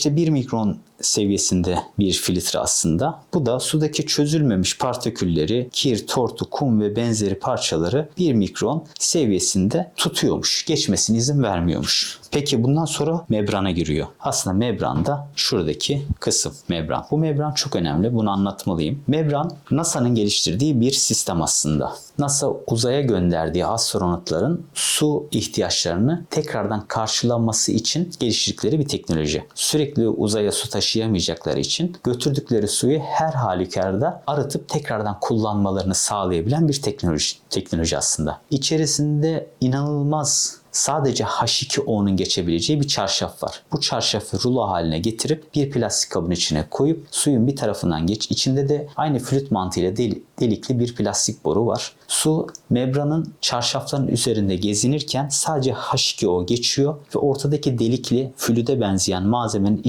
işte 1 mikron seviyesinde bir filtre aslında. Bu da sudaki çözülmemiş partikülleri, kir, tortu, kum ve benzeri parçaları 1 mikron seviyesinde tutuyormuş. Geçmesine izin vermiyormuş. Peki bundan sonra membrana giriyor. Aslında membran da şuradaki kısım membran. Bu membran çok önemli. Bunu anlatmalıyım. Membran NASA'nın geliştirdiği bir sistem aslında. NASA uzaya gönderdiği astronotların su ihtiyaçlarını tekrardan karşılanması için geliştirdikleri bir teknoloji. Sürekli uzaya su taşıyamayacakları için götürdükleri suyu her halükarda arıtıp tekrardan kullanmalarını sağlayabilen bir teknoloji, teknoloji aslında. İçerisinde inanılmaz sadece H2O'nun geçebileceği bir çarşaf var. Bu çarşafı rulo haline getirip bir plastik kabın içine koyup suyun bir tarafından geç. İçinde de aynı flüt mantığıyla del- delikli bir plastik boru var. Su membranın çarşafların üzerinde gezinirken sadece H2O geçiyor ve ortadaki delikli flüde benzeyen malzemenin